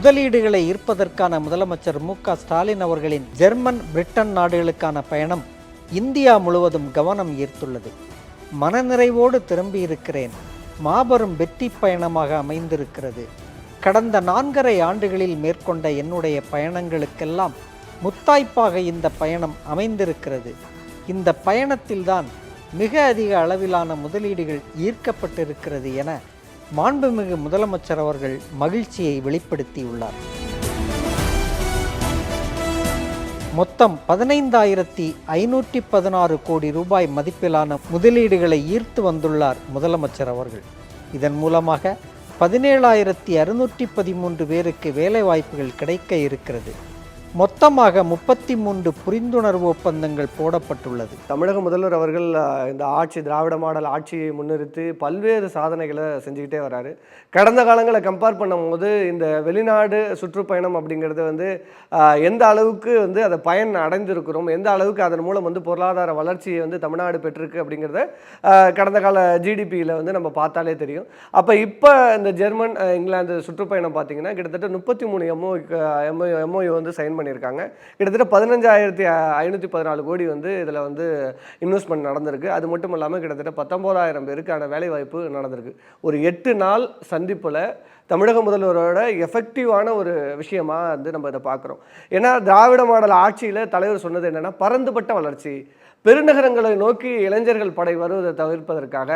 முதலீடுகளை ஈர்ப்பதற்கான முதலமைச்சர் மு க ஸ்டாலின் அவர்களின் ஜெர்மன் பிரிட்டன் நாடுகளுக்கான பயணம் இந்தியா முழுவதும் கவனம் ஈர்த்துள்ளது. மனநிறைவோடு திரும்பியிருக்கிறேன். மாபெரும் வெற்றி பயணமாக அமைந்திருக்கிறது. கடந்த நான்கரை ஆண்டுகளில் மேற்கொண்ட என்னுடைய பயணங்களுக்கெல்லாம் முத்தாய்ப்பாக இந்த பயணம் அமைந்திருக்கிறது. இந்த பயணத்தில்தான் மிக அதிக அளவிலான முதலீடுகள் ஈர்க்கப்பட்டிருக்கிறது என மாண்புமிகு முதலமைச்சர் அவர்கள் மகிழ்ச்சியை வெளிப்படுத்தியுள்ளார். மொத்தம் பதினைந்தாயிரத்தி ஐநூற்றி பதினாறு கோடி ரூபாய் மதிப்பிலான முதலீடுகளை ஈர்த்து வந்துள்ளார் முதலமைச்சர் அவர்கள். இதன் மூலமாக பதினேழாயிரத்தி அறுநூற்றி பதிமூன்று பேருக்கு வேலைவாய்ப்புகள் கிடைக்க இருக்கிறது. மொத்தமாக முப்பத்தி மூன்று புரிந்துணர்வு ஒப்பந்தங்கள் போடப்பட்டுள்ளது. தமிழக முதல்வர் அவர்கள் இந்த ஆட்சி திராவிட மாடல் ஆட்சியை முன்னிறுத்தி பல்வேறு சாதனைகளை செஞ்சுக்கிட்டே வராரு. கடந்த காலங்களை கம்பேர் பண்ணும்போது இந்த வெளிநாடு சுற்றுப்பயணம் அப்படிங்கிறது வந்து எந்த அளவுக்கு வந்து அதை பயன் அடைந்திருக்கிறோம் எந்த அளவுக்கு அதன் மூலம் வந்து பொருளாதார வளர்ச்சியை வந்து தமிழ்நாடு பெற்றிருக்கு அப்படிங்கிறத கடந்த கால ஜிடிபியில் வந்து நம்ம பார்த்தாலே தெரியும். அப்போ இப்போ இந்த ஜெர்மன் இங்கிலாந்து சுற்றுப்பயணம் பார்த்தீங்கன்னா கிட்டத்தட்ட முப்பத்தி மூணு எம்ஓ எம்ஓ எம்ஓயு வந்து சைன் பண்ணியிருக்காங்க. கிட்டத்தட்ட பதினஞ்சாயிரத்தி ஐநூற்றி பதினாலு கோடி வந்து இதில் வந்து இன்வெஸ்ட்மெண்ட் நடந்திருக்கு. அது மட்டும் இல்லாமல் கிட்டத்தட்ட பத்தொம்போதாயிரம் பேருக்கான வேலைவாய்ப்பு நடந்திருக்கு. ஒரு எட்டு நாள் சந்திப்பில் தமிழக முதல்வரோட எஃபெக்டிவான ஒரு விஷயமா வந்து நம்ம இதை பார்க்குறோம். ஏன்னா திராவிட மாடல் ஆட்சியில் தலைவர் சொன்னது என்னென்னா பரந்துபட்ட வளர்ச்சி. பெருநகரங்களை நோக்கி இளைஞர்கள் படை வருவதை தவிர்ப்பதற்காக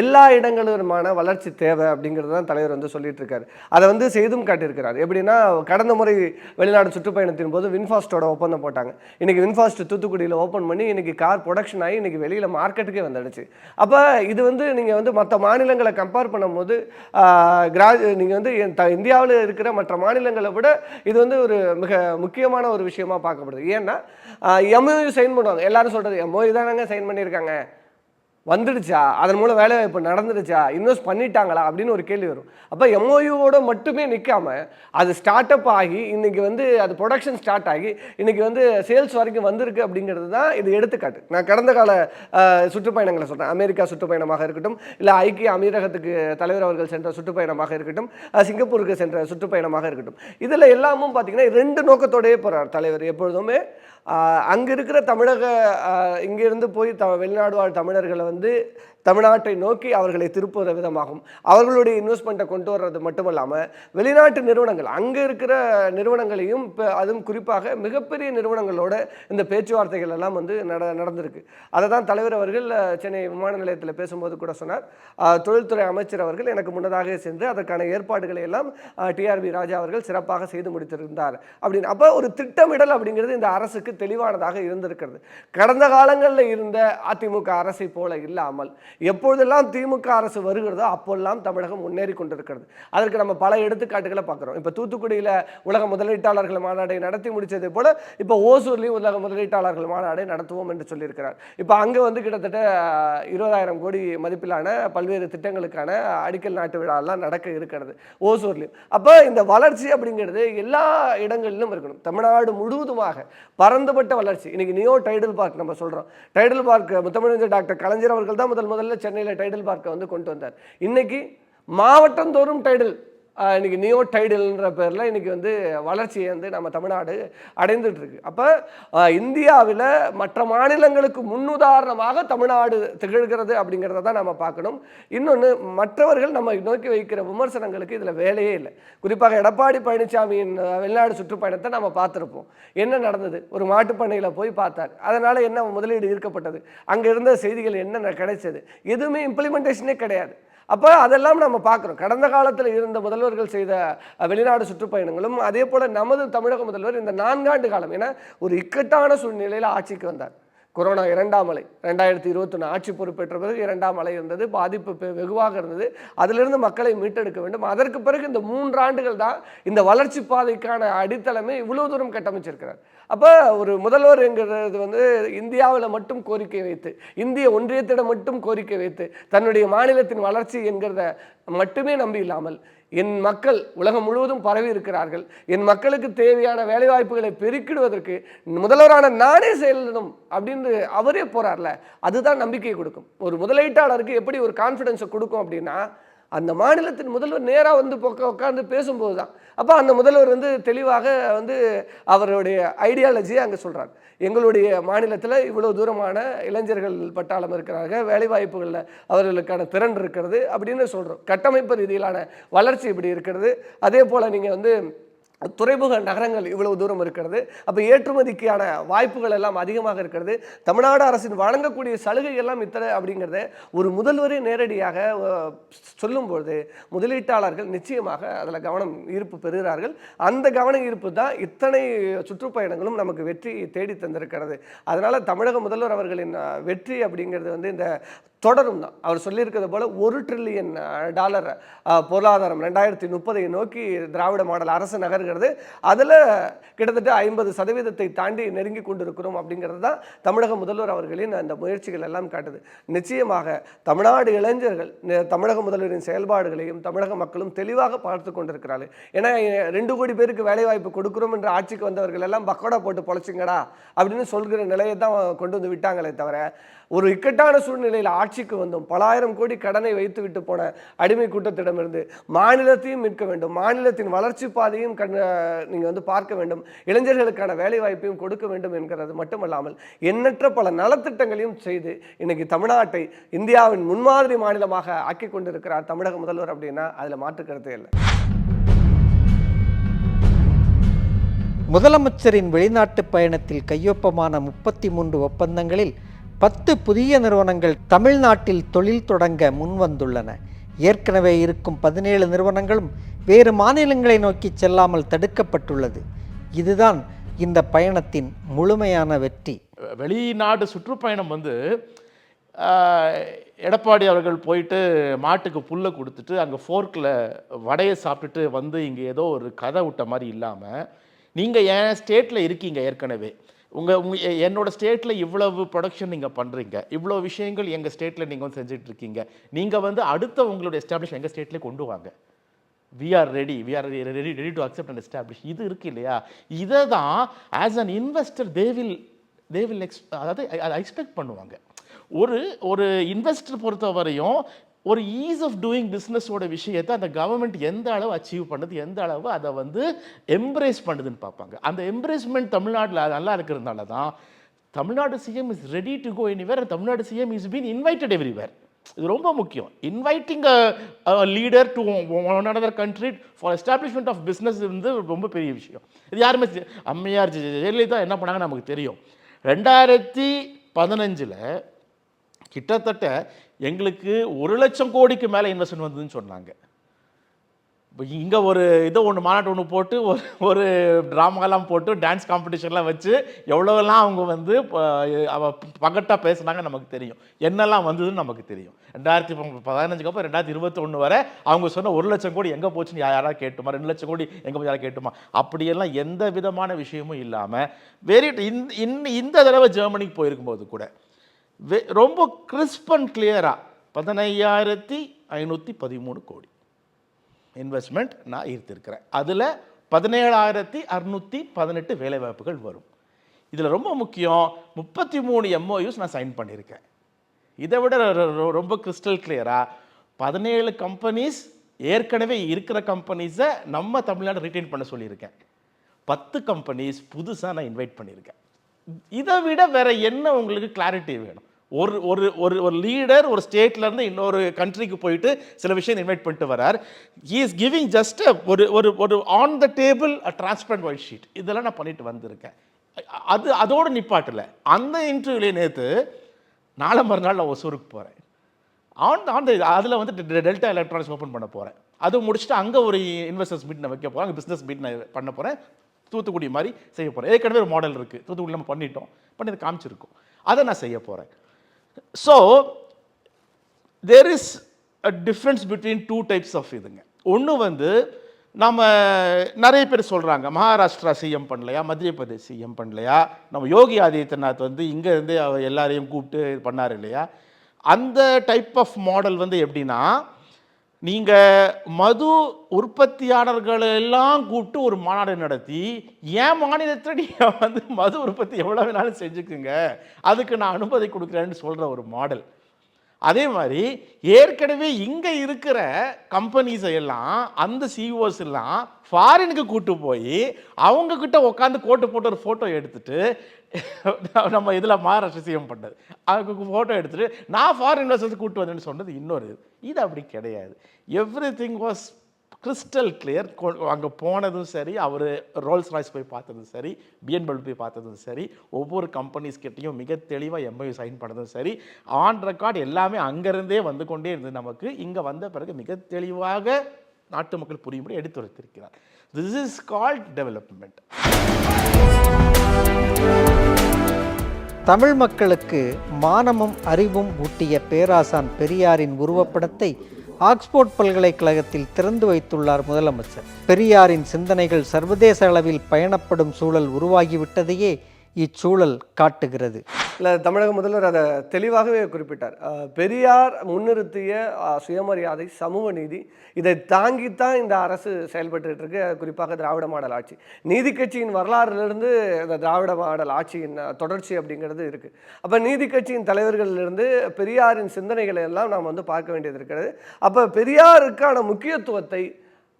எல்லா இடங்களிலுமான வளர்ச்சி தேவை அப்படிங்கிறது தான் தலைவர் வந்து சொல்லிட்டு இருக்காரு அதை வந்து செய்தும் காட்டியிருக்கிறார். எப்படின்னா கடந்த முறை வெளிநாடு சுற்றுப்பயணத்தின் போது வின்ஃபாஸ்டோட ஒப்பந்தம் போட்டாங்க. இன்னைக்கு வின்ஃபாஸ்ட் தூத்துக்குடியில் ஓப்பன் பண்ணி இன்னைக்கு கார் ப்ரொடக்ஷன் ஆகி இன்னைக்கு வெளியில் மார்க்கெட்டுக்கே வந்துடுச்சு. அப்போ இது வந்து நீங்கள் வந்து மற்ற மாநிலங்களை கம்பேர் பண்ணும்போது கிரா நீங்கள் வந்து இந்தியாவில் இருக்கிற மற்ற மாநிலங்களை விட இது வந்து ஒரு மிக முக்கியமான ஒரு விஷயமா பார்க்கப்படுது. ஏன்னா எம்யூ சைன் பண்ணுவாங்க. எல்லாரும் சொல்கிறது எம்ஓயு தானங்க சைன் பண்ணியிருக்காங்க. வந்துடுச்சா? அதன் மூலம் வேலைவாய்ப்பு நடந்துடுச்சா? இன்வெஸ்ட் பண்ணிட்டாங்களா? அப்படின்னு ஒரு கேள்வி வரும். அப்போ எம்ஓயூவோட மட்டுமே நிற்காம அது ஸ்டார்ட் அப் ஆகி இன்னைக்கு வந்து அது ப்ரொடக்ஷன் ஸ்டார்ட் ஆகி இன்னைக்கு வந்து சேல்ஸ் வரைக்கும் வந்திருக்கு அப்படிங்கிறது தான் இது எடுத்துக்காட்டு. நான் கடந்த கால சுற்றுப்பயணங்களை சொல்கிறேன் அமெரிக்கா சுற்றுப்பயணமாக இருக்கட்டும் இல்லை ஐக்கிய அமீரகத்துக்கு தலைவர் அவர்கள் சென்ற சுற்றுப்பயணமாக இருக்கட்டும் சிங்கப்பூருக்கு சென்ற சுற்றுப்பயணமாக இருக்கட்டும். இதில் எல்லாமும் பார்த்தீங்கன்னா ரெண்டு நோக்கத்தோடையே போகிறார் தலைவர் எப்பொழுதுமே. அங்கே இருக்கிற தமிழக இங்கேருந்து போய் த வெளிநாடு வாழ் தமிழர்களை வந்து தமிழ்நாட்டை நோக்கி அவர்களை திருப்புகிற விதமாகும். அவர்களுடைய இன்வெஸ்ட்மெண்ட்டை கொண்டு வர்றது மட்டும் இல்லாமல் வெளிநாட்டு நிறுவனங்கள் அங்கே இருக்கிற நிறுவனங்களையும் இப்போ அதுவும் குறிப்பாக மிகப்பெரிய நிறுவனங்களோட இந்த பேச்சுவார்த்தைகள் எல்லாம் வந்து நட நடந்திருக்கு. அதை தான் தலைவர் அவர்கள் சென்னை விமான நிலையத்தில் பேசும்போது கூட சொன்னார். தொழில்துறை அமைச்சர் அவர்கள் எனக்கு முன்னதாக சென்று அதற்கான ஏற்பாடுகளை எல்லாம் டிஆர்பி ராஜா அவர்கள் சிறப்பாக செய்து முடித்திருந்தார் அப்படின்னு. அப்போ ஒரு திட்டமிடல் அப்படிங்கிறது இந்த அரசுக்கு தெளிவானதாக இருந்திருக்கிறது. கடந்த காலங்களில் இருந்த அதிமுக அரசை போல இல்லாமல் எப்பொழுதெல்லாம் திமுக அரசு வருகிறதோ அப்போல்லாம் தமிழகம் முன்னேறி கொண்டிருக்கிறது. அதற்கு நம்ம பல எடுத்துக்காட்டுகளை பார்க்குறோம். இப்போ தூத்துக்குடியில் உலக முதலீட்டாளர்கள் மாநாடை நடத்தி முடிச்சதை போல இப்போ ஓசூர்லேயும் உலக முதலீட்டாளர்கள் மாநாடை நடத்துவோம் என்று சொல்லியிருக்கிறார். இப்போ அங்கே வந்து கிட்டத்தட்ட இருபதாயிரம் கோடி மதிப்பிலான பல்வேறு திட்டங்களுக்கான அடிக்கல் நாட்டு விழாலாம் நடக்க இருக்கிறது ஓசூர்லேயும். அப்போ இந்த வளர்ச்சி அப்படிங்கிறது எல்லா இடங்களிலும் இருக்கணும். தமிழ்நாடு முழுவதுமாக பரந்துபட்ட வளர்ச்சி. இன்னைக்கு நியோ டைடல் பார்க் நம்ம சொல்கிறோம் டைடல் பார்க் முத்தமிழஞ்சர் டாக்டர் கலைஞர் அவர்கள் தான் முதல் முதல் முதல்ல சென்னையில் டைடல் பார்க்கை வந்து கொண்டு வந்தார். இன்னைக்கு மாவட்டந்தோறும் டைடல் இன்றைக்கி நியோ டைடல்ன்ற பேரில் இன்னைக்கு வந்து வளர்ச்சியை வந்து நம்ம தமிழ்நாடு அடைந்துட்டுருக்கு. அப்போ இந்தியாவில் மற்ற மாநிலங்களுக்கு முன்னுதாரணமாக தமிழ்நாடு திகழ்கிறது அப்படிங்கிறத தான் நம்ம பார்க்கணும். இன்னொன்று மற்றவர்கள் நம்ம நோக்கி வைக்கிற விமர்சனங்களுக்கு இதில் வேலையே இல்லை. குறிப்பாக எடப்பாடி பழனிசாமியின் வெளிநாடு சுற்றுப்பயணத்தை நம்ம பார்த்துருப்போம். என்ன நடந்தது? ஒரு மாட்டுப் பண்ணையில் போய் பார்த்தார். அதனால் என்ன முதலீடு ஈர்க்கப்பட்டது? அங்கே இருந்த செய்திகள் என்ன கிடைச்சது? எதுவுமே இம்ப்ளிமெண்டேஷனே கிடையாது. அப்போ அதெல்லாம் நம்ம பார்க்குறோம். கடந்த காலத்தில் இருந்த முதல்வர்கள் செய்த வெளிநாடு சுற்றுப்பயணங்களும் அதே போல் நமது தமிழக முதல்வர் இந்த நான்காண்டு காலம் ஏன்னா ஒரு இக்கட்டான சூழ்நிலையில் ஆட்சிக்கு வந்தார். கொரோனா இரண்டாம் அலை ரெண்டாயிரத்தி இருபத்தொன்று ஆட்சி பொறுப்பேற்ற பிறகு இரண்டாம் அலை இருந்தது பாதிப்பு வெகுவாக இருந்தது. அதிலிருந்து மக்களை மீட்டெடுக்க வேண்டும். அதற்கு பிறகு இந்த மூன்றாண்டுகள் தான் இந்த வளர்ச்சி பாதைக்கான அடித்தளமே இவ்வளவு தூரம் கட்டமைச்சிருக்கிறார். அப்போ ஒரு முதல்வர் என்கிறது வந்து இந்தியாவில் மட்டும் கோரிக்கை வைத்து இந்திய ஒன்றியத்திடம் மட்டும் கோரிக்கை வைத்து தன்னுடைய மாநிலத்தின் வளர்ச்சி என்கிறத மட்டுமே நம்பி இல்லாமல் என் மக்கள் உலகம் முழுவதும் பரவி இருக்கிறார்கள். என் மக்களுக்கு தேவையான வேலைவாய்ப்புகளை பெருக்கிடுவதற்கு முதல்வரான நானே செயலிடணும் அப்படின்னு அவரே போகிறார்ல அதுதான் நம்பிக்கை கொடுக்கும். ஒரு முதலீட்டாளருக்கு எப்படி ஒரு கான்ஃபிடென்ஸை கொடுக்கும் அப்படின்னா அந்த மாநிலத்தின் முதல்வர் நேராக வந்து போக்க உட்காந்து பேசும்போது தான் அப்போ அந்த முதல்வர் வந்து தெளிவாக வந்து அவருடைய ஐடியாலஜியை அங்கே சொல்கிறார் எங்களுடைய மாநிலத்தில் இவ்வளோ தூரமான இளைஞர்கள் பட்டாளம் இருக்கிறாங்க வேலைவாய்ப்புகளில் அவர்களுக்கான திறன் இருக்கிறது அப்படின்னு சொல்கிறோம் கட்டமைப்பு ரீதியிலான வளர்ச்சி இப்படி இருக்கிறது. அதே போல் நீங்கள் வந்து துறைமுக நகரங்கள் இவ்வளவு தூரம் இருக்கிறது. அப்போ ஏற்றுமதிக்கான வாய்ப்புகள் எல்லாம் அதிகமாக இருக்கிறது. தமிழ்நாடு அரசின் வழங்கக்கூடிய சலுகை எல்லாம் இத்தனை அப்படிங்கிறத ஒரு முதல்வரே நேரடியாக சொல்லும்பொழுது முதலீட்டாளர்கள் நிச்சயமாக அதில் கவனம் ஈர்ப்பு பெறுகிறார்கள். அந்த கவன ஈர்ப்பு தான் இத்தனை சுற்றுப்பயணங்களும் நமக்கு வெற்றி தேடி தந்திருக்கிறது. அதனால் தமிழக முதல்வர் அவர்களின் வெற்றி அப்படிங்கிறது வந்து இந்த தொடரும் தான். அவர் சொல்லியிருக்கிறது போல ஒரு ட்ரில்லியன் டாலர் பொருளாதாரம் ரெண்டாயிரத்தி முப்பதை நோக்கி திராவிட மாடல் அரசு நகர்கள் நகர்கிறது அதில் கிட்டத்தட்ட ஐம்பது சதவீதத்தை தாண்டி நெருங்கி கொண்டிருக்கிறோம் அப்படிங்கிறது தான் தமிழக முதல்வர் அவர்களின் அந்த முயற்சிகள் எல்லாம் காட்டுது. நிச்சயமாக தமிழ்நாடு இளைஞர்கள் தமிழக முதல்வரின் செயல்பாடுகளையும் தமிழக மக்களும் தெளிவாக பார்த்து கொண்டிருக்கிறார்கள். ஏன்னா ரெண்டு கோடி பேருக்கு வேலைவாய்ப்பு கொடுக்குறோம் என்ற ஆட்சிக்கு வந்தவர்கள் எல்லாம் பக்கோடா போட்டு பொழைச்சிங்கடா அப்படின்னு சொல்கிற நிலையை தான் கொண்டு வந்து விட்டாங்களே தவிர ஒரு இக்கட்டான சூழ்நிலையில் ஆட்சிக்கு வந்தோம். பலாயிரம் கோடி கடனை வைத்து விட்டு போன அடிமை கூட்டத்திடமிருந்து மாநிலத்தையும் மீட்க வேண்டும். மாநிலத்தின் வளர்ச்சி பாதையும் கண் நீங்கள் வந்து பார்க்க வேண்டும். இளைஞர்களுக்கான வேலை வாய்ப்பையும் கொடுக்க வேண்டும் என்கிறது மட்டுமல்லாமல் எண்ணற்ற பல நலத்திட்டங்களையும் செய்து இன்னைக்கு தமிழ்நாட்டை இந்தியாவின் முன்மாதிரி மாநிலமாக ஆக்கி கொண்டிருக்கிறார் தமிழக முதல்வர் அப்படின்னா அதில் மாற்றுக்கருத்தே இல்லை. முதலமைச்சரின் வெளிநாட்டு பயணத்தில் கையொப்பமான முப்பத்தி மூன்று ஒப்பந்தங்களில் பத்து புதிய நிறுவனங்கள் தமிழ்நாட்டில் தொழில் தொடங்க முன்வந்துள்ளன. ஏற்கனவே இருக்கும் பதினேழு நிறுவனங்களும் வேறு மாநிலங்களை நோக்கி செல்லாமல் தடுக்கப்பட்டுள்ளது. இதுதான் இந்த பயணத்தின் முழுமையான வெற்றி. வெளிநாடு சுற்றுப்பயணம் வந்து எடப்பாடி அவர்கள் போயிட்டு மாட்டுக்கு புல்லை கொடுத்துட்டு அங்கே ஃபோர்க்கில் வடையை சாப்பிட்டுட்டு வந்து இங்கே ஏதோ ஒரு கதை விட்ட மாதிரி இல்லாமல் நீங்கள் என் ஸ்டேட்டில் இருக்கீங்க ஏற்கனவே. உங்கள் உங்க என்னோடய ஸ்டேட்டில் இவ்வளவு ப்ரொடக்ஷன் நீங்கள் பண்ணுறீங்க இவ்வளோ விஷயங்கள் எங்கள் ஸ்டேட்டில் நீங்கள் வந்து செஞ்சுட்டு இருக்கீங்க. நீங்கள் வந்து அடுத்த உங்களுடைய எஸ்டாப்ளிஷ் எங்கள் ஸ்டேட்லேயே கொண்டு வாங்க. We are ready we are ready ready to accept and establish இது இருக்கு இல்லையா? இதை தான் as an investor they will they will X அதாவது அதை எக்ஸ்பெக்ட் பண்ணுவாங்க. ஒரு ஒரு இன்வெஸ்டர் பொறுத்த வரையும் ஒரு ஈஸ் ஆஃப் டூயிங் பிஸ்னஸோட விஷயத்தை அந்த கவர்மெண்ட் எந்த அளவு அச்சீவ் பண்ணுது எந்த அளவு அதை வந்து எம்ப்ரேஸ் பண்ணுதுன்னு பார்ப்பாங்க. அந்த எம்ப்ரேஸ்மெண்ட் தமிழ்நாட்டில் நல்லா இருக்கிறதுனால தான் Tamil Nadu CM is ready to go anywhere Tamil Nadu CM is been invited everywhere இது ரொம்ப முக்கியம். Inviting a leader to one another country for establishment of business வந்து ரொம்ப பெரிய விஷயம். இது யாருமே அம்மையார் ஜெயலலிதா என்ன பண்ணாங்க நமக்கு தெரியும். ரெண்டாயிரத்தி பதினஞ்சில் கிட்டத்தட்ட எங்களுக்கு ஒரு லட்சம் கோடிக்கு மேலே இன்வெஸ்ட்மெண்ட் வந்ததுன்னு சொன்னாங்க. இப்போ இங்கே ஒரு இதை ஒன்று மாநாட்டு ஒன்று போட்டு ஒரு ஒரு ட்ராமாலாம் போட்டு டான்ஸ் காம்படிஷன்லாம் வச்சு எவ்வளோலாம் அவங்க வந்து பகட்டாக பேசுனாங்க நமக்கு தெரியும். என்னெல்லாம் வந்ததுன்னு நமக்கு தெரியும். ரெண்டாயிரத்தி பதினஞ்சுக்கு அப்புறம் ரெண்டாயிரத்தி இருபத்தொன்று வரை அவங்க சொன்ன ஒரு லட்சம் கோடி எங்கே போச்சுன்னு யாராவது கேட்டுமா? ரெண்டு லட்சம் கோடி எங்கே போய் யாராவது கேட்டுமா? அப்படியெல்லாம் எந்த விதமான விஷயமும் இல்லாமல் வெரி இந்த இந்த- இந்த தடவை ஜெர்மனிக்கு போயிருக்கும்போது கூட வெ- ரொம்ப கிறிஸ்ப் அண்ட் கிளியராக பதினையாயிரத்தி ஐநூற்றி பதிமூணு கோடி. இன்வெஸ்ட்மெண்ட் நான் ஈர்த்திருக்கிறேன். அதில் பதினேழாயிரத்தி அறுநூற்றி பதினெட்டு வேலைவாய்ப்புகள் வரும். இதில் ரொம்ப முக்கியம் முப்பத்தி மூணு எம்ஓயூஸ் நான் சைன் பண்ணியிருக்கேன் இதை விட ரொம்ப கிறிஸ்டல் கிளியராக பதினேழு கம்பெனிஸ் ஏற்கனவே இருக்கிற கம்பெனிஸை நம்ம தமிழ்நாடு ரிட்டைன் பண்ண சொல்லியிருக்கேன். பத்து கம்பெனிஸ் புதுசாக நான் இன்வைட் பண்ணியிருக்கேன் இதை விட வேறு என்ன உங்களுக்கு கிளாரிட்டி வேணும்? ஒரு ஒரு ஒரு ஒரு லீடர் ஒரு ஸ்டேட்லேருந்து இன்னொரு கண்ட்ரிக்கு போயிட்டு சில விஷயம் இன்வைட் பண்ணிட்டு வரார். ஹி இஸ் கிவிங் ஜஸ்ட் ஒரு ஒரு ஒரு on the table a transparent white sheet இதெல்லாம் நான் பண்ணிட்டு வந்திருக்கேன். அது அதோடு நிப்பாட்டல. அந்த இன்டர்வியூலே நேற்று நாளை மறுநாள் நான் ஒசூருக்கு போகிறேன் ஆன் ஆன் த அதில் வந்து டெல்டா எலக்ட்ரானிக்ஸ் ஓப்பன் பண்ண போகிறேன் அது முடிச்சுட்டு அங்கே ஒரு இன்வெஸ்டர்ஸ் மீட் நான் வைக்க போகிறேன் அங்கே பிஸ்னஸ் மீட் நான் பண்ண போகிறேன் தூத்துக்குடி மாதிரி செய்ய போகிறேன் ஏற்கனவே ஒரு மாடல் இருக்குது தூத்துக்குடி நம்ம பண்ணிட்டோம். பண்ணி அதை காமிச்சிருக்கோம். அதை நான் செய்ய போகிறேன் so there is a difference between two types of இதுங்க. ஒன்று வந்து நம்ம நிறைய பேர் சொல்கிறாங்க மகாராஷ்டிரா சிஎம் பண்ணலையா? மத்திய பிரதேஷ் சிஎம் பண்ணலையா? நம்ம யோகி ஆதித்யநாத் வந்து இங்கேருந்து அவர் எல்லாரையும் கூப்பிட்டு இது பண்ணார் இல்லையா? அந்த டைப் ஆஃப் மாடல் வந்து எப்படின்னா நீங்கள் மது உற்பத்தியாளர்களை எல்லாம் கூப்பிட்டு ஒரு மாநாடு நடத்தி என் மாநிலத்தில் நீங்கள் வந்து மது உற்பத்தி எவ்வளோ வேணாலும் செஞ்சுக்குங்க. அதுக்கு நான் அனுமதி கொடுக்குறேன்னு சொல்கிற ஒரு மாடல். அதே மாதிரி ஏற்கனவே இங்கே இருக்கிற கம்பெனிஸை எல்லாம் அந்த சிஇஓஸ் எல்லாம் ஃபாரினுக்கு கூட்டு போய் அவங்கக்கிட்ட உட்காந்து கோட்டு போட்டு ஒரு ஃபோட்டோ எடுத்துட்டு நம்ம இதில் மகாராஷ்டிர சிஎம் பண்ணது. அதுக்கு ஃபோட்டோ எடுத்துகிட்டு நான் ஃபாரின் இன்வெஸ்டர்ஸ் கூட்டு வந்தேன்னு சொன்னது இன்னொரு இது. இது அப்படி கிடையாது. Everything was crystal clear அங்கே போனதும் சரி அவர் ரோல்ஸ் ராய்ஸ் போய் பார்த்ததும் சரி பிஎன்பல் போய் பார்த்ததும் சரி ஒவ்வொரு கம்பெனிஸ் கிட்டேயும் மிக தெளிவாக எம்ஐ சைன் பண்ணதும் சரி ஆன் ரெக்கார்ட் எல்லாமே அங்கேருந்தே வந்து கொண்டே இருந்தது நமக்கு. இங்கே வந்த பிறகு மிக தெளிவாக நாட்டு மக்கள் புரியும்படி எடுத்துரைத்திருக்கிறார். This is called development Tamil மக்களுக்கு மானமும் அறிவும் ஊட்டிய பேராசான் பெரியாரின் உருவப்படத்தை ஆக்ஸ்போர்ட் பல்கலைக்கழகத்தில் திறந்து வைத்துள்ளார் முதலமைச்சர். பெரியாரின் சிந்தனைகள் சர்வதேச அளவில் பயணப்படும் சூழல் உருவாகிவிட்டதையே இச்சூழல் காட்டுகிறது. இல்லை தமிழக முதல்வர் அதை தெளிவாகவே குறிப்பிட்டார். பெரியார் முன்னிறுத்திய சுயமரியாதை சமூக நீதி இதை தாங்கித்தான் இந்த அரசு செயல்பட்டு இருக்கு. குறிப்பாக திராவிட மாடல் ஆட்சி. நீதி கட்சியின் வரலாறுலேருந்து இந்த திராவிட மாடல் ஆட்சியின் தொடர்ச்சி அப்படிங்கிறது இருக்குது அப்போ நீதி கட்சியின் தலைவர்களிலிருந்து பெரியாரின் சிந்தனைகளை எல்லாம் நாம் வந்து பார்க்க வேண்டியது இருக்கிறது. அப்போ பெரியாருக்கான முக்கியத்துவத்தை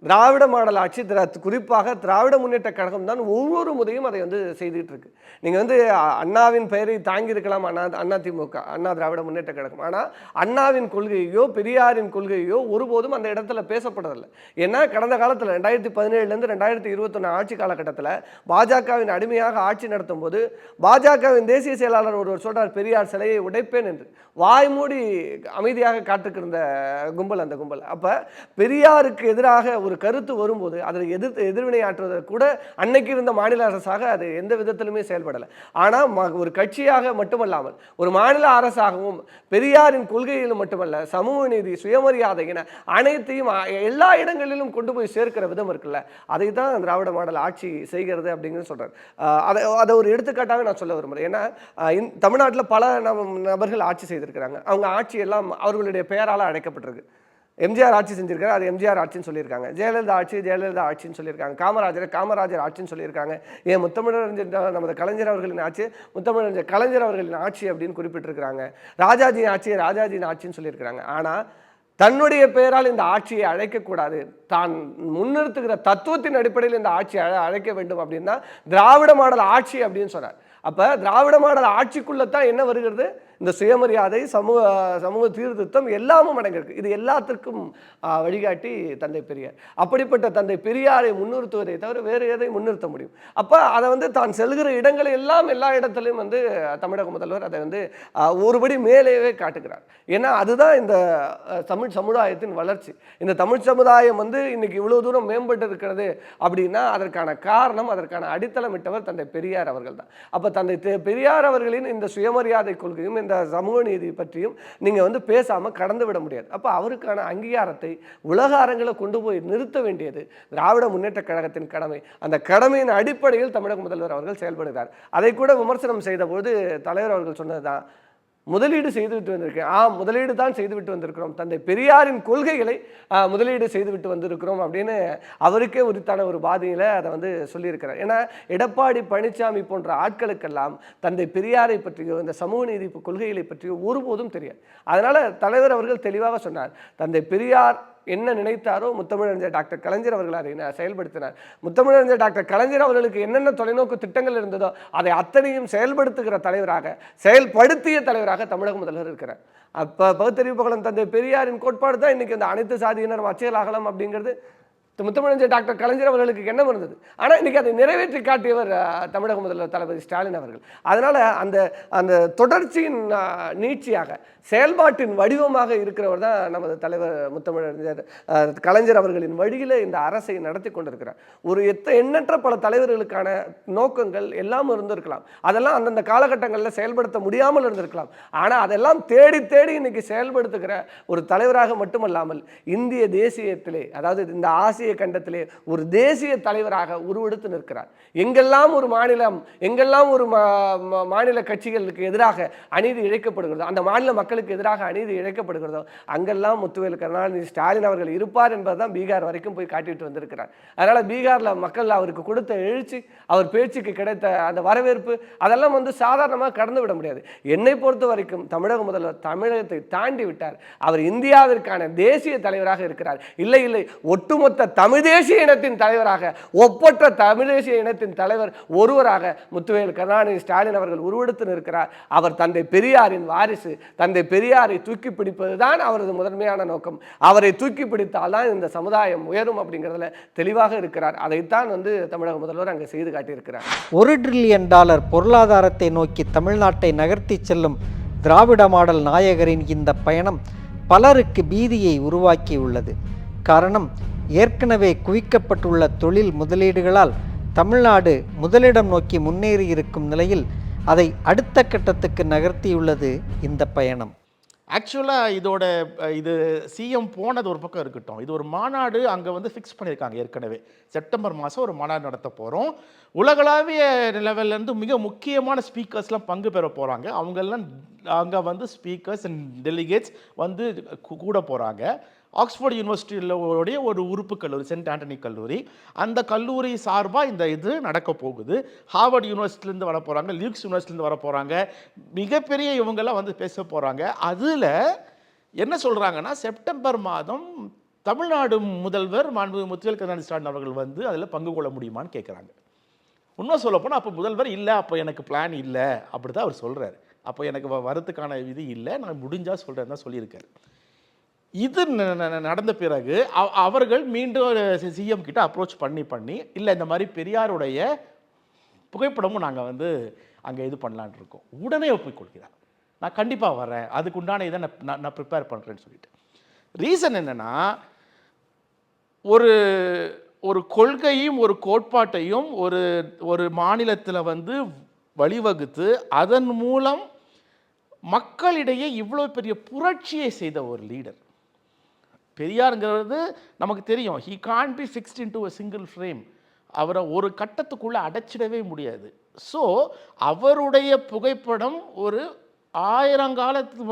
திராவிட மாடல் ஆட்சி திரா குறிப்பாக திராவிட முன்னேற்ற கழகம் தான் ஒவ்வொரு முறையும் அதை வந்து செய்துட்டு இருக்கு. நீங்கள் வந்து அண்ணாவின் பெயரை தாங்கியிருக்கலாம் அண்ணா அண்ணா திமுக அண்ணா திராவிட முன்னேற்ற கழகம். ஆனால் அண்ணாவின் கொள்கையோ பெரியாரின் கொள்கையோ ஒருபோதும் அந்த இடத்துல பேசப்படவில்லை ஏன்னா கடந்த காலத்தில் ரெண்டாயிரத்தி பதினேழுலேருந்து ரெண்டாயிரத்தி இருபத்தொன்று ஆட்சி காலகட்டத்தில் பாஜகவின் அடிமையாக ஆட்சி நடத்தும் போது பாஜகவின் தேசிய செயலாளர் ஒருவர் சொல்கிறார் பெரியார் சிலையை உடைப்பேன் என்று. வாய் மூடி அமைதியாக காத்துக்கிருந்த கும்பல் அந்த கும்பல். அப்போ பெரியாருக்கு எதிராக ஒரு ஒரு கருத்து வரும்போது அதில் எதிர்த்து எதிர்வினை ஆற்றுவதற்கு கூட அன்னைக்கு இருந்த மாநில அரசாக அது எந்த விதத்திலுமே செயல்படலை. ஆனால் ம- ஒரு கட்சியாக மட்டுமல்லாமல் ஒரு மாநில அரசாகவும் பெரியாரின் கொள்கையிலும் மட்டுமல்ல சமூக நீதி சுயமரியாதை என அனைத்தையும் எல்லா இடங்களிலும் கொண்டு போய் சேர்க்கிற விதம் இருக்குல்ல அதை தான் திராவிட மாடல் ஆட்சி செய்கிறது அப்படிங்கிறது சொல்கிறார் அதை அதை ஒரு எடுத்துக்காட்டாக நான் சொல்ல விரும்புகிறேன் ஏன்னா இந் தமிழ்நாட்டில் பல நபர்கள் ஆட்சி செய்திருக்கிறாங்க. அவங்க ஆட்சி எல்லாம் அவர்களுடைய பெயரால் அழைக்கப்பட்டிருக்கு. எம்ஜிஆர் ஆட்சி செஞ்சிருக்காரு அது எம்ஜிஆர் ஆட்சின்னு சொல்லியிருக்காங்க. ஜெயலலிதா ஆட்சி ஜெயலலிதா ஆட்சின்னு சொல்லியிருக்காங்க. காமராஜர் காமராஜர் ஆட்சின்னு சொல்லியிருக்காங்க. ஏன் முத்தமிழறிஞர் நமது கலைஞர் அவர்களின் ஆட்சி முத்தமிழறிஞர் கலைஞர் அவர்களின் ஆட்சி அப்படின்னு குறிப்பிட்டிருக்கிறாங்க. ராஜாஜியின் ஆட்சி ராஜாஜியின் ஆட்சின்னு சொல்லியிருக்கிறாங்க. ஆனால் தன்னுடைய பெயரால் இந்த ஆட்சியை அழைக்கக்கூடாது தான் முன்னிறுத்துகிற தத்துவத்தின் அடிப்படையில் இந்த ஆட்சியை அழைக்க வேண்டும் அப்படின்னா திராவிட மாடல் ஆட்சி அப்படின்னு சொன்னார். அப்போ திராவிட மாடல் ஆட்சிக்குள்ளே தான் என்ன வருகிறது? இந்த சுயமரியாதை சமூக சமூக சீர்திருத்தம் எல்லாமும் அடங்கியிருக்கு. இது எல்லாத்திற்கும் வழிகாட்டி தந்தை பெரியார். அப்படிப்பட்ட தந்தை பெரியாரை முன்னிறுத்துவதை தவிர வேறு எதை முன்னிறுத்த முடியும். அப்போ அதை வந்து தான் செல்கிற இடங்களை எல்லாம் எல்லா இடத்துலையும் வந்து தமிழக முதல்வர் அதை வந்து ஒருபடி மேலேயே காட்டுகிறார். ஏன்னா அதுதான் இந்த தமிழ் சமுதாயத்தின் வளர்ச்சி. இந்த தமிழ் சமுதாயம் வந்து இன்னைக்கு இவ்வளோ தூரம் மேம்பட்டு இருக்கிறது அப்படின்னா அதற்கான காரணம் அதற்கான அடித்தளமிட்டவர் தந்தை பெரியார் அவர்கள் தான். அப்போ தந்தை தெ- பெரியார் அவர்களின் இந்த சுயமரியாதை கொள்கையும் இந்த சமூக நீதி பற்றியும் நீங்கள் வந்து பேசாமல் கடந்து விட முடியாது. அப்போ அவருக்கான அங்கீகாரத்தை உலக அரங்கில் கொண்டு போய் நிறுத்த வேண்டியது திராவிட முன்னேற்ற கழகத்தின் கடமை. அந்த கடமையின் அடிப்படையில் தமிழக முதல்வர் அவர்கள் செயல்படுகிறார். அதை கூட விமர்சனம் செய்தபோது தலைவர் அவர்கள் சொன்னதுதான் முதலீடு செய்துவிட்டு வந்திருக்கேன். ஆ முதலீடு தான் செய்துவிட்டு வந்திருக்கிறோம். தந்தை பெரியாரின் கொள்கைகளை முதலீடு செய்துவிட்டு வந்திருக்கிறோம் அப்படின்னு அவருக்கே உரித்தான ஒரு பாதையில் அதை வந்து சொல்லியிருக்கிறார். ஏன்னா எடப்பாடி பழனிசாமி போன்ற ஆட்களுக்கெல்லாம் தந்தை பெரியாரை பற்றியோ இந்த சமூக நீதி கொள்கைகளை பற்றியோ ஒருபோதும் தெரியாது. அதனால் தலைவர் அவர்கள் தெளிவாக சொன்னார் தந்தை பெரியார் என்ன நினைத்தாரோ முத்தமிழறிஞர் டாக்டர் கலைஞர் அவர்கள் அதை செயல்படுத்தினார். முத்தமிழறிஞர் டாக்டர் கலைஞர் அவர்களுக்கு என்னென்ன தொலைநோக்கு திட்டங்கள் இருந்ததோ அதை அத்தனையும் செயல்படுத்துகிற தலைவராக செயல்படுத்திய தலைவராக தமிழக முதல்வர் இருக்கிறார். அப்போ பகுத்தறிவு புகழன் தந்தை பெரியாரின் கோட்பாடு தான் இன்னைக்கு இந்த அனைத்து சாதியினரும் அச்சலாகலாம் அப்படிங்கிறது. முத்தமிழஞ்சர் டாக்டர் கலைஞர் அவர்களுக்கு என்ன இருந்தது? ஆனால் இன்றைக்கி அதை நிறைவேற்றி காட்டியவர் தமிழக முதல்வர் தளபதி ஸ்டாலின் அவர்கள். அதனால் அந்த அந்த தொடர்ச்சியின் நீட்சியாக செயல்பாட்டின் வடிவமாக இருக்கிறவர் தான் நமது தலைவர் முத்தமிழறிஞர் கலைஞர் அவர்களின் வழியில் இந்த அரசை நடத்தி கொண்டிருக்கிறார். ஒரு எத்த எண்ணற்ற பல தலைவர்களுக்கான நோக்கங்கள் எல்லாம் இருந்திருக்கலாம். அதெல்லாம் அந்தந்த காலகட்டங்களில் செயல்படுத்த முடியாமல் இருந்திருக்கலாம். ஆனால் அதெல்லாம் தேடி தேடி இன்னைக்கு செயல்படுத்துகிற ஒரு தலைவராக மட்டுமல்லாமல் இந்திய தேசியத்திலே அதாவது இந்த ஆசிய ஆசிய கண்டத்திலே ஒரு தேசிய தலைவராக உருவெடுத்து நிற்கிறார். எங்கெல்லாம் ஒரு மாநிலம் எங்கெல்லாம் ஒரு மாநில கட்சிகளுக்கு எதிராக அநீதி இழைக்கப்படுகிறதோ அந்த மாநில மக்களுக்கு எதிராக அநீதி இழைக்கப்படுகிறதோ அங்கெல்லாம் முத்துவேல் கருணாநிதி ஸ்டாலின் அவர்கள் இருப்பார் என்பதுதான் பீகார் வரைக்கும் போய் காட்டிட்டு வந்திருக்கிறார். அதனால் பீகாரில் மக்கள் அவருக்கு கொடுத்த எழுச்சி அவர் பேச்சுக்கு கிடைத்த அந்த வரவேற்பு அதெல்லாம் வந்து சாதாரணமாக கடந்து விட முடியாது. என்னை பொறுத்த வரைக்கும் தமிழக முதல்வர் தமிழகத்தை தாண்டி விட்டார். அவர் இந்தியாவிற்கான தேசிய தலைவராக இருக்கிறார். இல்லை இல்லை ஒட்டுமொத்த தமிழ் தேசிய இனத்தின் தலைவராக ஒப்பற்ற தமிழ் தேசிய இனத்தின் தலைவர் ஒருவராக முத்துவேல் கருணாநிதி ஸ்டாலின் அவர்கள் உருவெடுத்து நிற்கிறார். அவர் தந்தை பெரியாரின் வாரிசு தந்தை பெரியாரை தூக்கி பிடிப்பது தான் அவரது முதன்மையான நோக்கம். அவரை தூக்கி பிடித்தால்தான் இந்த சமுதாயம் உயரும் அப்படிங்கிறதுல தெளிவாக இருக்கிறார். அதைத்தான் வந்து தமிழக முதல்வர் அங்கே செய்து காட்டியிருக்கிறார். ஒரு ட்ரில்லியன் டாலர் பொருளாதாரத்தை நோக்கி தமிழ்நாட்டை நகர்த்தி செல்லும் திராவிட மாடல் நாயகரின் இந்த பயணம் பலருக்கு பீதியை உருவாக்கியுள்ளது. காரணம் ஏற்கனவே குவிக்கப்பட்டுள்ள தொழில் முதலீடுகளால் தமிழ்நாடு முதலிடம் நோக்கி முன்னேறி இருக்கும் நிலையில் அதை அடுத்த கட்டத்துக்கு நகர்த்தியுள்ளது இந்த பயணம். ஆக்சுவலாக இதோட இது சிஎம் போனது ஒரு பக்கம் இருக்கட்டும். இது ஒரு மாநாடு அங்கே வந்து ஃபிக்ஸ் பண்ணியிருக்காங்க ஏற்கனவே. செப்டம்பர் மாதம் ஒரு மாநாடு நடத்த போகிறோம் உலகளாவிய லெவல்லேருந்து மிக முக்கியமான ஸ்பீக்கர்ஸ்லாம் பங்கு பெற போகிறாங்க அவங்கெல்லாம் அங்கே வந்து ஸ்பீக்கர்ஸ் அண்ட் டெலிகேட்ஸ் வந்து கூட போகிறாங்க ஆக்ஸ்ஃபோர்ட் யூனிவர்சிட்டியிலுடைய ஒரு உறுப்பு கல்லூரி சென்ட் ஆண்டனி கல்லூரி. அந்த கல்லூரி சார்பாக இந்த இது நடக்க போகுது. ஹார்வர்ட் யூனிவர்சிட்டிலேருந்து வர போகிறாங்க லியூக்ஸ் யூனிவர்சிட்டிலேருந்து வர போகிறாங்க மிகப்பெரிய இவங்கெல்லாம் வந்து பேச போகிறாங்க அதில் என்ன சொல்கிறாங்கன்னா செப்டம்பர் மாதம் தமிழ்நாடு முதல்வர் மாண்பு முத்துவேல் கருணாநிதி ஸ்டாலின் அவர்கள் வந்து அதில் பங்கு கொள்ள முடியுமான்னு கேட்குறாங்க உண்மை சொல்லப்போனால் அப்போ முதல்வர் இல்லை அப்போ எனக்கு பிளான் இல்லை அப்படி தான் அவர் சொல்கிறார் அப்போ எனக்கு வ- இது இல்லை நான் முடிஞ்சால் சொல்கிறேன் தான் சொல்லியிருக்காரு. இது ந- நடந்த பிறகு அவர்கள் மீண்டும் சிஎம் கிட்ட அப்ரோச் பண்ணி பண்ணி இல்லை இந்த மாதிரி பெரியாருடைய புகைப்படமும் நாங்கள் வந்து அங்கே இது பண்ணலான் இருக்கோம். உடனே ஒப்புக்கொள்கிறார் நான் கண்டிப்பாக வரேன். அதுக்கு உண்டான இதை நான் நான் நான் ப்ரிப்பேர் பண்ணுறேன்னு சொல்லிட்டு. ரீசன் என்னென்னா ஒரு ஒரு கொள்கையும் ஒரு கோட்பாட்டையும் ஒரு ஒரு மாநிலத்தில் வந்து வழிவகுத்து அதன் மூலம் மக்களிடையே இவ்வளோ பெரிய புரட்சியை செய்த ஒரு லீடர் பெரியாருங்கிறது நமக்கு தெரியும். He can be fixed into a single frame அவரை ஒரு கட்டத்துக்குள்ளே அடைச்சிடவே முடியாது. ஸோ அவருடைய புகைப்படம் ஒரு ஆயிரங்காலத்து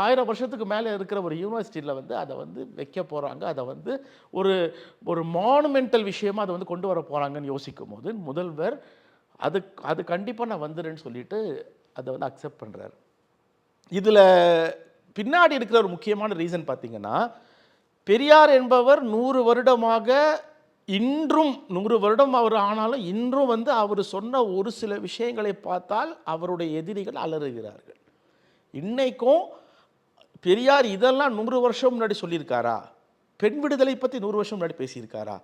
ஆயிரம் வருஷத்துக்கு மேலே இருக்கிற ஒரு யூனிவர்சிட்டியில் வந்து அதை வந்து வைக்க போகிறாங்க அதை வந்து ஒரு ஒரு மானுமெண்டல் விஷயமாக அதை வந்து கொண்டு வர போகிறாங்கன்னு யோசிக்கும் போது முதல்வர் அது அது கண்டிப்பாக நான் வந்துடுறேன்னு சொல்லிட்டு அதை வந்து அக்செப்ட் பண்ணுறாரு இதில் பின்னாடி இருக்கிற ஒரு முக்கியமான ரீசன் பார்த்தீங்கன்னா பெரியார் என்பவர் நூறு வருடமாக இன்றும் நூறு வருடம் அவர் ஆனாலும் இன்றும் வந்து அவர் சொன்ன ஒரு சில விஷயங்களை பார்த்தால் அவருடைய எதிரிகள் அலறுகிறார்கள். இன்னைக்கும் பெரியார் இதெல்லாம் நூறு வருஷம் முன்னாடி சொல்லியிருக்காரா? பெண் விடுதலை பற்றி நூறு வருஷம் முன்னாடி பேசியிருக்காரா?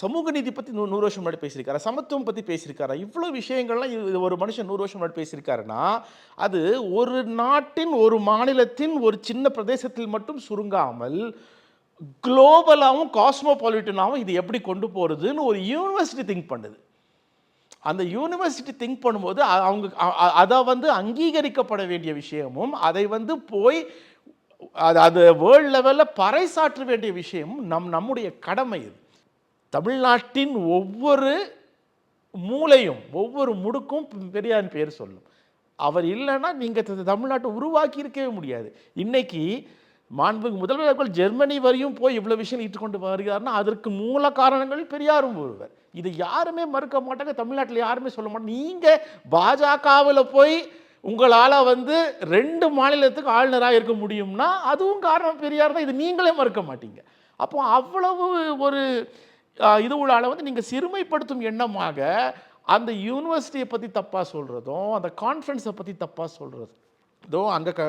சமூக நீதி பற்றி நூ நூறு வருஷம் முன்னாடி பேசியிருக்காரு. சமத்துவம் பற்றி பேசியிருக்காரு. இவ்வளோ விஷயங்கள்லாம் இது ஒரு மனுஷன் நூறு வருஷம் முன்னாடி பேசியிருக்காருன்னா அது ஒரு நாட்டின் ஒரு மாநிலத்தின் ஒரு சின்ன பிரதேசத்தில் மட்டும் சுருங்காமல் குளோபலாகவும் காஸ்மோபாலிட்டனாகவும் இது எப்படி கொண்டு போகிறதுன்னு ஒரு யூனிவர்சிட்டி திங்க் பண்ணுது. அந்த யூனிவர்சிட்டி திங்க் பண்ணும்போது அவங்க அதை வந்து அங்கீகரிக்கப்பட வேண்டிய விஷயமும் அதை வந்து போய் அது அது வேர்ல்ட் லெவலில் பறைசாற்ற வேண்டிய விஷயமும் நம் நம்முடைய கடமை இது. தமிழ்நாட்டின் ஒவ்வொரு மூலையும் ஒவ்வொரு முடுக்கும் பெரியாரின் பேர் சொல்லும். அவர் இல்லைன்னா நீங்கள் தமிழ்நாட்டை உருவாக்கி இருக்கவே முடியாது. இன்னைக்கு மாண்புமிகு முதல்வர் அவர்கள் ஜெர்மனி வரையும் போய் இவ்வளோ விஷயம் ஈட்டு கொண்டு வருகிறார்னா அதற்கு மூல காரணங்கள் பெரியாரும் ஒருவர். இது யாருமே மறுக்க மாட்டாங்க தமிழ்நாட்டில் யாருமே சொல்ல மாட்டாங்க. நீங்கள் பாஜகவில் போய் உங்களால் வந்து ரெண்டு மாநிலத்துக்கு ஆளுநராக இருக்க முடியும்னா அதுவும் காரணம் பெரியார் தான். இது நீங்களே மறுக்க மாட்டீங்க. அப்போ அவ்வளவு ஒரு இது உள்ளால் வந்து நீங்கள் சிறுமைப்படுத்தும் எண்ணமாக அந்த யூனிவர்சிட்டியை பற்றி தப்பாக சொல்கிறதும் அந்த கான்ஃபரன்ஸை பற்றி தப்பாக சொல்கிறது இதோ அங்கே க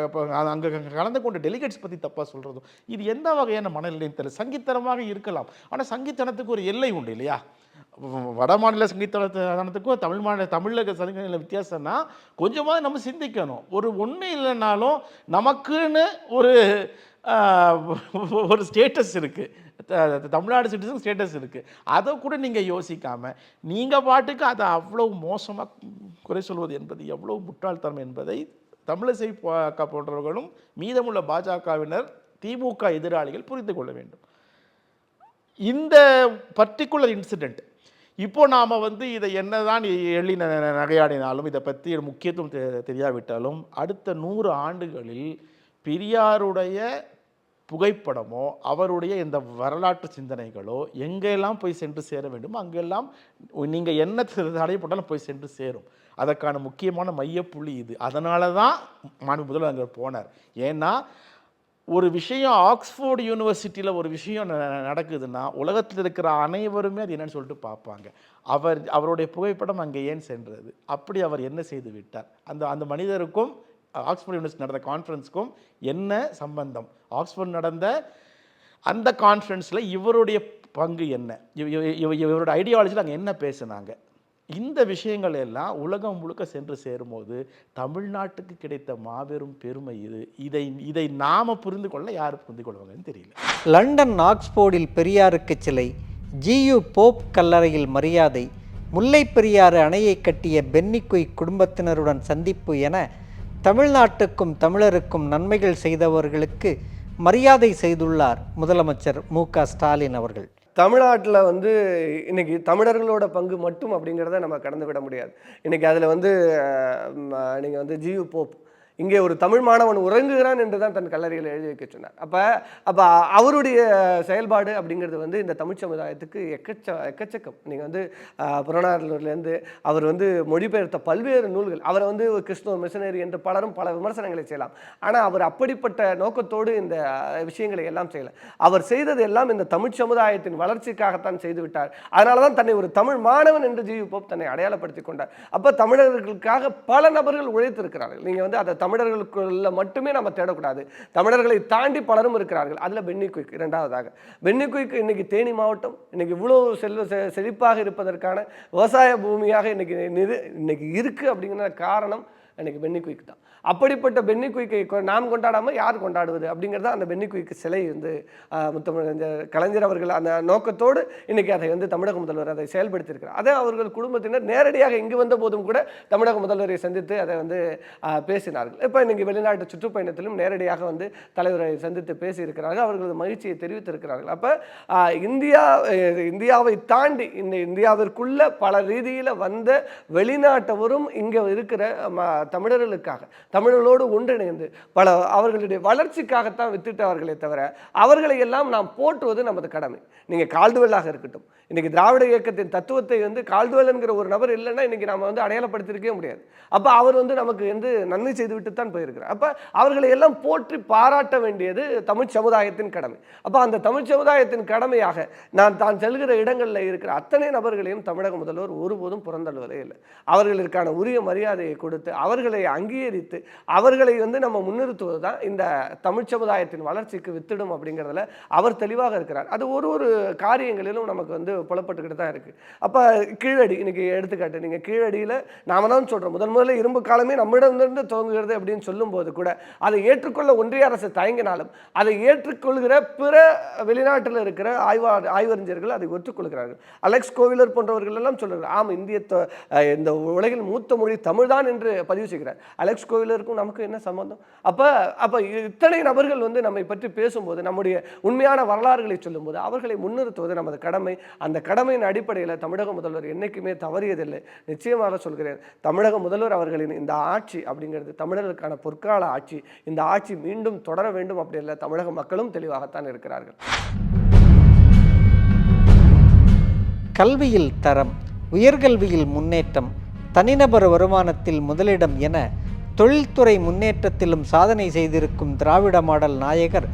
அங்கே கலந்து கொண்ட டெலிகேட்ஸ் பற்றி தப்பாக சொல்கிறதும் இது எந்த வகையான மனநிலைன்னு தெரியல. சங்கீத்தனமாக இருக்கலாம். ஆனால் சங்கீத்தனத்துக்கு ஒரு எல்லை உண்டு இல்லையா? வட மாநில சங்கீத்தனத்துக்கும் தமிழ் மாநில தமிழக சங்கீத வித்தியாசம்னா கொஞ்சமாக நம்ம சிந்திக்கணும். ஒரு ஒன்று இல்லைனாலும் நமக்குன்னு ஒரு ஒரு ஸ்டேட்டஸ் இருக்குது தமிழ்நாடு சிட்டிசன் ஸ்டேட்டஸ் இருக்குது அதை கூட நீங்கள் யோசிக்காமல் நீங்கள் பாட்டுக்கு அதை அவ்வளோ மோசமாக குறை சொல்வது என்பது எவ்வளோ முட்டாள்தனம் என்பதை தமிழிசை போன்றவர்களும் மீதமுள்ள பாஜகவினர் திமுக எதிராளிகள் புரிந்து கொள்ள வேண்டும். இந்த பர்டிகுலர் இன்சிடெண்ட் இப்போ நாம் வந்து இதை என்னதான் எள்ளி ந- நகையாடினாலும் இதை பற்றி முக்கியத்துவம் தெ- தெரியாவிட்டாலும் அடுத்த நூறு ஆண்டுகளில் பெரியாருடைய புகைப்படமோ அவருடைய இந்த வரலாற்று சிந்தனைகளோ எங்கெல்லாம் போய் சென்று சேர வேண்டுமோ அங்கெல்லாம் நீங்கள் என்ன தடைப்பட்டாலும் போய் சென்று சேரும். அதற்கான முக்கியமான மையப்புள்ளி இது. அதனால தான் மாண்பு முதல்வர் அங்கே போனார். ஏன்னா ஒரு விஷயம் ஆக்ஸ்ஃபோர்டு யூனிவர்சிட்டியில் ஒரு விஷயம் ந- நடக்குதுன்னா உலகத்தில் இருக்கிற அனைவருமே அது என்னன்னு சொல்லிட்டு பார்ப்பாங்க. அவர் அவருடைய புகைப்படம் அங்கே ஏன் சென்றது? அப்படி அவர் என்ன செய்து விட்டார்? அந்த அந்த மனிதருக்கும் ஆக்ஸ்ஃபோர்ட் யூனிவர்சிட்டி நடந்த கான்ஃபரன்ஸுக்கும் என்ன சம்பந்தம்? ஆக்ஸ்ஃபோர்ட் நடந்த அந்த கான்ஃபரன்ஸில் இவருடைய பங்கு என்ன? இவ- இவ- இவரோட ஐடியாலஜியில் அங்கே என்ன பேசுனாங்க? இந்த விஷயங்கள் எல்லாம் உலகம் முழுக்க சென்று சேரும்போது தமிழ்நாட்டுக்கு கிடைத்த மாபெரும் பெருமை இது. இதை இதை நாம புரிந்து கொள்ள யார் புரிந்து கொள்வாங்கன்னு தெரியல. லண்டன் ஆக்ஸ்போர்டில் பெரியாருக்கு சிலை ஜியு போப் கல்லறையில் மரியாதை முல்லை பெரியாறு அணையை கட்டிய பென்னிக்குய் குடும்பத்தினருடன் சந்திப்பு என தமிழ்நாட்டுக்கும் தமிழருக்கும் நன்மைகள் செய்தவர்களுக்கு மரியாதை செய்துள்ளார் முதலமைச்சர் மு க ஸ்டாலின் அவர்கள். தமிழ்நாட்டில் வந்து இன்னைக்கு தமிழர்களோட பங்கு மட்டும் அப்படிங்கிறத நம்ம கடந்து விட முடியாது. இன்னைக்கு அதில் வந்து நீங்கள் வந்து ஜியு போப் இங்கே ஒரு தமிழ் மாணவன் உறங்குகிறான் என்று தான் தன் கல்லறையில் எழுதி வைக்க சொன்னார். அப்போ அப்போ அவருடைய செயல்பாடு அப்படிங்கிறது வந்து இந்த தமிழ் சமுதாயத்துக்கு எக்கச்ச எக்கச்சக்கம். நீங்கள் வந்து புறநானூர்லேருந்து அவர் வந்து மொழிபெயர்த்த பல்வேறு நூல்கள் அவரை வந்து ஒரு கிறிஸ்துவ மிஷனரி என்று பலரும் பல விமர்சனங்களை செய்யலாம். ஆனால் அவர் அப்படிப்பட்ட நோக்கத்தோடு இந்த விஷயங்களை எல்லாம் செய்யலை. அவர் செய்தது எல்லாம் இந்த தமிழ் சமுதாயத்தின் வளர்ச்சிக்காகத்தான் செய்து விட்டார். அதனால தான் தன்னை ஒரு தமிழ் மாணவன் என்று ஜிவி போப் தன்னை அடையாளப்படுத்தி கொண்டார். அப்போ தமிழர்களுக்காக பல நபர்கள் உழைத்திருக்கிறார்கள். நீங்கள் வந்து அதை தமிழர்களுக்குள்ள மட்டுமே நம்ம தேடக்கூடாது. தமிழர்களை தாண்டி பலரும் இருக்கிறார்கள். அதில் பென்னி குயிக் இரண்டாவதாக. பென்னி குயிக் இன்னைக்கு தேனி மாவட்டம் இன்னைக்கு இவ்வளோ செல்வ செழிப்பாக இருப்பதற்கான விவசாய பூமியாக இன்னைக்கு நிறு இன்னைக்கு இருக்குது அப்படிங்கிற காரணம் இன்னைக்கு பென்னி குயிக் தான். அப்படிப்பட்ட பென்னி குயிக்கை கொ- நாம் கொண்டாடாமல் யார் கொண்டாடுவது? அப்படிங்கிறது அந்த பென்னி குயிக் சிலை வந்து முத்தமிழ் கலைஞர் அவர்கள் அந்த நோக்கத்தோடு இன்றைக்கி அதை வந்து தமிழக முதல்வர் அதை செயல்படுத்தியிருக்கிறார். அதை அவர்கள் குடும்பத்தினர் நேரடியாக இங்கு வந்த போதும் கூட தமிழக முதல்வரை சந்தித்து அதை வந்து பேசினார்கள். இப்போ இன்றைக்கி வெளிநாட்டு சுற்றுப்பயணத்திலும் நேரடியாக வந்து தலைவரை சந்தித்து பேசியிருக்கிறார்கள். அவர்களது மகிழ்ச்சியை தெரிவித்திருக்கிறார்கள். அப்போ இந்தியா இந்தியாவை தாண்டி இந்த இந்தியாவிற்குள்ள பல ரீதியில் வந்த வெளிநாட்டவரும் இங்கே இருக்கிற ம- தமிழர்களுக்காக தமிழர்களோடு ஒன்றிணைந்து பல அவர்களுடைய வளர்ச்சிக்காகத்தான் வித்திட்டவர்களே தவிர அவர்களை எல்லாம் நாம் போற்றுவது நமது கடமை. நீங்கள் கால்டுவெல்லாக இருக்கட்டும். இன்றைக்கி திராவிட இயக்கத்தின் தத்துவத்தை வந்து கால்டுவெல் ஒரு நபர் இல்லைன்னா இன்றைக்கி நம்ம வந்து அடையாளப்படுத்திருக்கவே முடியாது. அப்போ அவர் வந்து நமக்கு வந்து நன்மை செய்துவிட்டு தான் போயிருக்கிறார். அப்போ அவர்களை எல்லாம் போற்றி பாராட்ட வேண்டியது தமிழ் சமுதாயத்தின் கடமை. அப்போ அந்த தமிழ் சமுதாயத்தின் கடமையாக நான் தான் செல்கிற இடங்களில் இருக்கிற அத்தனை நபர்களையும் தமிழக முதல்வர் ஒருபோதும் புறந்தள்ளுவதே இல்லை. அவர்களுக்கான உரிய மரியாதையை கொடுத்து அவர்களை அங்கீகரித்து அவர்களை வந்து நம்ம முன்னிறுத்துவது தான் இந்த தமிழ் சமுதாயத்தின் வளர்ச்சிக்கு வித்திடும் அப்படிங்கிறதுல அவர் தெளிவாக இருக்கிறார். அது ஒரு ஒரு காரியங்களிலும் நமக்கு வந்து புலப்பட்டுக்கிட்டு தான் இருக்குது அப்போ கீழடி இன்னைக்கு எடுத்துக்காட்டு நீங்கள் கீழடியில் நாம தான் சொல்கிறோம் முதன் முதல்ல இரும்பு காலமே நம்மிடமிருந்து துவங்குகிறது அப்படின்னு சொல்லும்போது கூட அதை ஏற்றுக்கொள்ள ஒன்றிய அரசு தயங்கினாலும் அதை ஏற்றுக்கொள்கிற பிற வெளிநாட்டில் இருக்கிற ஆய்வா ஆய்வறிஞர்கள் அதை ஒற்றுக்கொள்கிறார்கள். அலெக்ஸ் கோவிலர் போன்றவர்கள் எல்லாம் சொல்கிறார் ஆம் இந்திய இந்த உலகில் மூத்த மொழி தமிழ்தான் என்று பதிவு செய்கிறார். அலெக்ஸ் கோவிலர் கோவிலருக்கும் நமக்கு என்ன சம்பந்தம்? அப்போ அப்போ இத்தனை நபர்கள் வந்து நம்மை பற்றி பேசும்போது நம்முடைய உண்மையான வரலாறுகளை சொல்லும்போது அவர்களை முன்னிறுத்துவது நமது கடமை. அந்த கடமையின் அடிப்படையில் தமிழக முதல்வர் என்றைக்குமே தவறியதில்லை. நிச்சயமாக சொல்கிறேன். தமிழக முதல்வர் அவர்களின் இந்த ஆட்சி அப்படிங்கிறது தமிழர்களுக்கான பொற்கால ஆட்சி. இந்த ஆட்சி மீண்டும் தொடர வேண்டும் அப்படி இல்லை தமிழக மக்களும் தெளிவாகத்தான் இருக்கிறார்கள். கல்வியில் தரம் உயர்கல்வியில் முன்னேற்றம் தனிநபர் வருமானத்தில் முதலிடம் என தொழில்துறை முன்னேற்றத்திலும் சாதனை செய்திருக்கும் திராவிட மாடல் நாயகர்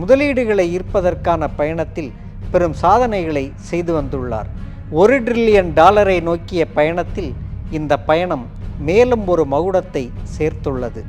முதலீடுகளை ஈர்ப்பதற்கான பயணத்தில் பெரும் சாதனைகளை செய்து வந்துள்ளார். ஒரு ட்ரில்லியன் டாலரை நோக்கிய பயணத்தில் இந்த பயணம் மேலும் ஒரு மகுடத்தை சேர்த்துள்ளது.